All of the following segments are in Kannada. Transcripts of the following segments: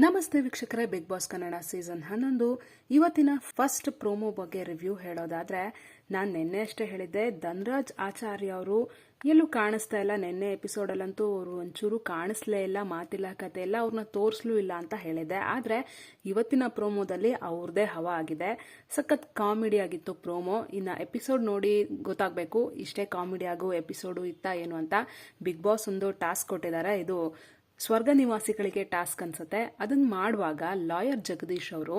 ನಮಸ್ತೆ ವೀಕ್ಷಕರೇ ಬಿಗ್ ಬಾಸ್ ಕನ್ನಡ ಸೀಸನ್ ಹನ್ನೊಂದು. ಇವತ್ತಿನ ಫಸ್ಟ್ ಪ್ರೋಮೋ ಬಗ್ಗೆ ರಿವ್ಯೂ ಹೇಳೋದಾದ್ರೆ, ನಾನು ನಿನ್ನೆ ಅಷ್ಟೇ ಹೇಳಿದ್ದೆ, ಧನ್ರಾಜ್ ಆಚಾರ್ಯ ಅವರು ಎಲ್ಲೂ ಕಾಣಿಸ್ತಾ ಇಲ್ಲ. ನಿನ್ನೆ ಎಪಿಸೋಡಲ್ಲಂತೂ ಅವರು ಒಂಚೂರು ಕಾಣಿಸ್ಲೇ ಇಲ್ಲ, ಮಾತಿಲ್ಲ, ಕತೆ ಇಲ್ಲ ಅವ್ರನ್ನ ತೋರಿಸ್ಲೂ ಇಲ್ಲ ಅಂತ ಹೇಳಿದ್ದೆ. ಆದರೆ ಇವತ್ತಿನ ಪ್ರೋಮೋದಲ್ಲಿ ಅವ್ರದ್ದೇ ಹವಾ ಆಗಿದೆ. ಸಖತ್ ಕಾಮಿಡಿ ಆಗಿತ್ತು ಪ್ರೋಮೋ ಇನ್ನು ಎಪಿಸೋಡ್ ನೋಡಿ ಗೊತ್ತಾಗಬೇಕು, ಇಷ್ಟೇ ಕಾಮಿಡಿ ಆಗೋ ಎಪಿಸೋಡು ಇತ್ತ ಏನು ಅಂತ. ಬಿಗ್ ಬಾಸ್ ಒಂದು ಟಾಸ್ಕ್ ಕೊಟ್ಟಿದ್ದಾರೆ. ಇದು ಸ್ವರ್ಗ ನಿವಾಸಿಗಳಿಗೆ ಟಾಸ್ಕ್ ಅನ್ಸುತ್ತೆ. ಅದನ್ನ ಮಾಡುವಾಗ ಲಾಯರ್ ಜಗದೀಶ್ ಅವರು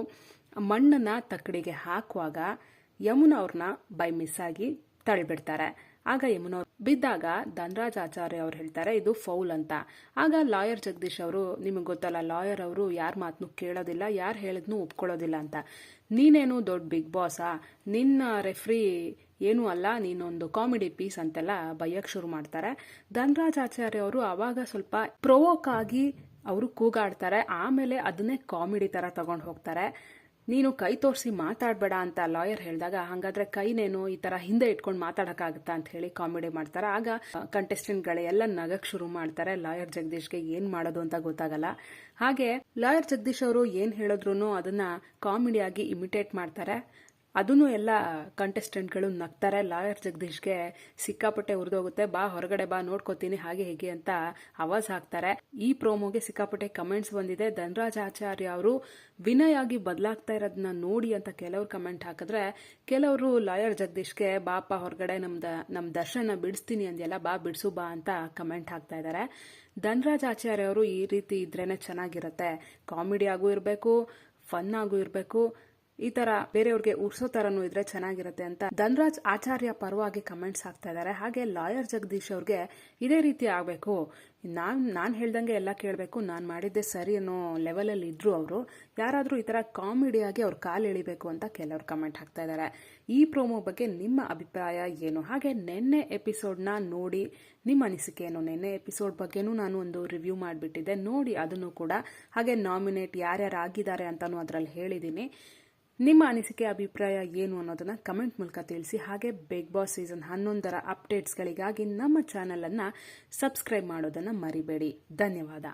ಮಣ್ಣನ್ನ ತಕ್ಕಡಿಗೆ ಹಾಕುವಾಗ ಯಮುನಾ ಅವ್ರನ್ನ ಬೈ ಮಿಸ್ ಆಗಿ ತಳ್ಳಿಬಿಡ್ತಾರೆ ಆಗ ಯಮುನಾ ಬಿದ್ದಾಗ ಧನರಾಜ್ ಆಚಾರ್ಯ ಅವ್ರು ಹೇಳ್ತಾರೆ, ಇದು ಫೌಲ್ ಅಂತ. ಆಗ ಲಾಯರ್ ಜಗದೀಶ್ ಅವರು, ನಿಮಗೆ ಗೊತ್ತಲ್ಲ, ಲಾಯರ್ ಅವರು ಯಾರ ಮಾತನ್ನು ಕೇಳೋದಿಲ್ಲ, ಯಾರು ಹೇಳಿದ್ನು ಒಪ್ಕೊಳ್ಳೋದಿಲ್ಲ ಅಂತ. ನೀನೇನು ದೊಡ್ಡ ಬಿಗ್ ಬಾಸಾ? ನಿನ್ನ ರೆಫ್ರಿ ಏನೂ ಅಲ್ಲ, ನೀನೊಂದು ಕಾಮಿಡಿ ಪೀಸ್ ಅಂತೆಲ್ಲ ಬೈಯಕ್ಕೆ ಶುರು ಮಾಡ್ತಾರೆ. ಧನರಾಜ್ ಆಚಾರ್ಯ ಅವರು ಆವಾಗ ಸ್ವಲ್ಪ ಪ್ರೊವೋಕ್ ಆಗಿ ಅವರು ಕೂಗಾಡ್ತಾರೆ, ಆಮೇಲೆ ಅದನ್ನೇ ಕಾಮಿಡಿ ಥರ ತಗೊಂಡು ಹೋಗ್ತಾರೆ. ನೀನು ಕೈ ತೋರಿಸಿ ಮಾತಾಡಬೇಡ ಅಂತ ಲಾಯರ್ ಹೇಳಿದಾಗ, ಹಾಗಾದ್ರೆ ಕೈನೇನು ಈ ತರ ಹಿಂದೆ ಇಟ್ಕೊಂಡು ಮಾತಾಡಕ್ಕಾಗತ್ತಾ? ಅಂತ ಹೇಳಿ ಕಾಮಿಡಿ ಮಾಡ್ತಾರೆ. ಆಗ ಕಂಟೆಸ್ಟೆಂಟ್ಗಳೇ ಎಲ್ಲ ನಗಕ್ ಶುರು ಮಾಡ್ತಾರೆ. ಲಾಯರ್ ಜಗದೀಶ್ಗೆ ಏನ್ ಮಾಡೋದು ಅಂತ ಗೊತ್ತಾಗಲ್ಲ. ಹಾಗೆ ಲಾಯರ್ ಜಗದೀಶ್ ಅವರು ಏನ್ ಹೇಳಿದ್ರು ಅದನ್ನ ಕಾಮಿಡಿಯಾಗಿ ಇಮಿಟೇಟ್ ಮಾಡ್ತಾರೆ. ಅದನ್ನು ಎಲ್ಲ ಕಂಟೆಸ್ಟೆಂಟ್ಗಳು ನಗ್ತಾರೆ. ಲಾಯರ್ ಜಗದೀಶ್ಗೆ ಸಿಕ್ಕಾಪಟ್ಟೆ ಹುರಿದೋಗುತ್ತೆ. ಬಾ ಹೊರಗಡೆ ಬಾ, ನೋಡ್ಕೋತೀನಿ ಹಾಗೆ ಹೇಗೆ ಅಂತ ಆವಾಜ್ ಹಾಕ್ತಾರೆ. ಈ ಪ್ರೋಮೋಗೆ ಸಿಕ್ಕಾಪಟ್ಟೆ ಕಮೆಂಟ್ಸ್ ಬಂದಿದೆ. ಧನರಾಜ್ ಆಚಾರ್ಯ ಅವರು ವಿನಯ್ ಬದಲಾಗ್ತಾ ಇರೋದನ್ನ ನೋಡಿ ಅಂತ ಕೆಲವರು ಕಮೆಂಟ್ ಹಾಕಿದ್ರೆ, ಕೆಲವರು ಲಾಯರ್ ಜಗದೀಶ್ಗೆ, ಬಾಪ ಹೊರಗಡೆ ನಮ್ದ ನಮ್ಮ ದರ್ಶನ ಬಿಡಿಸ್ತೀನಿ ಅಂದೆಲ್ಲ ಬಾ ಬಿಡಿಸು ಬಾ ಅಂತ ಕಮೆಂಟ್ ಹಾಕ್ತಾ ಇದ್ದಾರೆ ಧನರಾಜ್ ಆಚಾರ್ಯ ಅವರು ಈ ರೀತಿ ಇದ್ರೇನೆ ಚೆನ್ನಾಗಿರುತ್ತೆ. ಕಾಮಿಡಿ ಆಗೂ ಇರಬೇಕು ಫನ್ ಆಗೂ ಇರಬೇಕು. ಈ ತರ ಬೇರೆಯವ್ರಿಗೆ ಉರ್ಸೋ ತರನು ಇದ್ರೆ ಚೆನ್ನಾಗಿರುತ್ತೆ ಅಂತ ಧನ್ರಾಜ್ ಆಚಾರ್ಯ ಪರವಾಗಿ ಕಮೆಂಟ್ಸ್ ಹಾಕ್ತಾ ಇದ್ದಾರೆ. ಹಾಗೆ ಲಾಯರ್ ಜಗದೀಶ್ ಅವ್ರಿಗೆ ಇದೇ ರೀತಿ ಆಗ್ಬೇಕು. ನಾನ್ ನಾನ್ ಹೇಳ್ದಂಗೆ ಎಲ್ಲ ಕೇಳಬೇಕು. ನಾನ್ ಮಾಡಿದ್ದೆ ಸರಿ ಅನ್ನೋ ಲೆವೆಲ್ ಅಲ್ಲಿ ಇದ್ರು ಅವರು. ಯಾರಾದ್ರೂ ಈ ತರ ಕಾಮಿಡಿಯಾಗಿ ಅವ್ರ ಕಾಲು ಎಳಿಬೇಕು ಅಂತ ಕೆಲವರು ಕಮೆಂಟ್ ಹಾಕ್ತಾ ಇದ್ದಾರೆ. ಈ ಪ್ರೋಮೋ ಬಗ್ಗೆ ನಿಮ್ಮ ಅಭಿಪ್ರಾಯ ಏನು? ಹಾಗೆ ನಿನ್ನೆ ಎಪಿಸೋಡ್ನ ನೋಡಿ ನಿಮ್ಮ ಅನಿಸಿಕೆ ಏನು? ನಿನ್ನೆ ಎಪಿಸೋಡ್ ಬಗ್ಗೆನೂ ನಾನು ಒಂದು ರಿವ್ಯೂ ಮಾಡಿಬಿಟ್ಟಿದ್ದೆ. ನೋಡಿ ಅದನ್ನು ಕೂಡ ಹಾಗೆ ನಾಮಿನೇಟ್ ಯಾರ್ಯಾರು ಆಗಿದ್ದಾರೆ ಅಂತಾನು ಅದರಲ್ಲಿ ಹೇಳಿದ್ದೀನಿ. ನಿಮ್ಮ ಅನಿಸಿಕೆ, ಅಭಿಪ್ರಾಯ ಏನು ಅನ್ನೋದನ್ನ ಕಮೆಂಟ್ ಮೂಲಕ ತಿಳಿಸಿ. ಹಾಗೆ ಬಿಗ್ ಬಾಸ್ ಸೀಸನ್ ಹನ್ನೊಂದರ ಅಪ್ಡೇಟ್ಸ್ಗಳಿಗಾಗಿ ನಮ್ಮ ಚಾನೆಲ್ ಅನ್ನ ಸಬ್ಸ್ಕ್ರೈಬ್ ಮಾಡೋದನ್ನ ಮರಿಬೇಡಿ. ಧನ್ಯವಾದ.